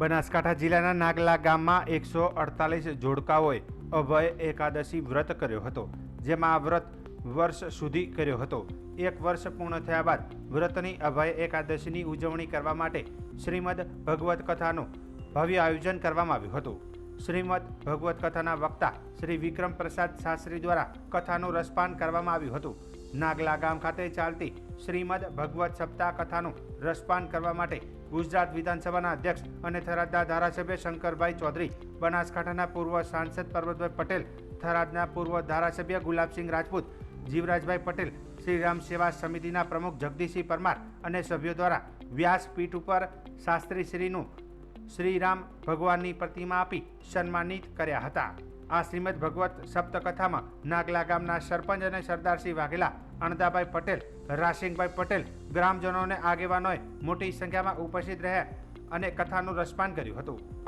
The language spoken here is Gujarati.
બનાસકાંઠા જિલ્લાના નાગલા ગામમાં એકસો અડતાલીસ જોડકાઓએ અભય એકાદશી વ્રત કર્યો હતો, જેમાં આ વ્રત વર્ષ સુધી કર્યો હતો. એક વર્ષ પૂર્ણ થયા બાદ વ્રતની અભય એકાદશીની ઉજવણી કરવા માટે શ્રીમદ ભગવત કથાનું ભવ્ય આયોજન કરવામાં આવ્યું હતું. શ્રીમદ ભગવત કથાના વક્તા શ્રી વિક્રમ પ્રસાદ શાસ્ત્રી દ્વારા કથાનું રસપાન કરવામાં આવ્યું હતું. નાગલા ગામ ખાતે ચાલતી શ્રીમદ ભગવત સપ્તાહ કથાનું રસપાન કરવા માટે ગુજરાત વિધાનસભાના અધ્યક્ષ અને થરાદના ધારાસભ્ય શંકરભાઈ ચૌધરી, બનાસકાંઠાના પૂર્વ સાંસદ પર્વતભાઈ પટેલ, થરાદના પૂર્વ ધારાસભ્ય ગુલાબસિંહ રાજપૂત, જીવરાજભાઈ પટેલ, શ્રીરામ સેવા સમિતિના પ્રમુખ જગદીશસિંહ પરમાર અને સભ્યો દ્વારા વ્યાસપીઠ ઉપર શાસ્ત્રીશ્રીનું શ્રીરામ ભગવાનની પ્રતિમા આપી સન્માનિત કર્યા હતા. આ શ્રીમદ ભગવત સપ્તકથામાં નાગલા ગામના સરપંચ અને સરદારસિંહ વાઘેલા, અણદાભાઈ પટેલ રાસિંગભાઈ પટેલ ગ્રામજનોને આગેવાનોએ મોટી સંખ્યામાં ઉપસ્થિત રહ્યા અને કથાનું રસપાન કર્યું હતું.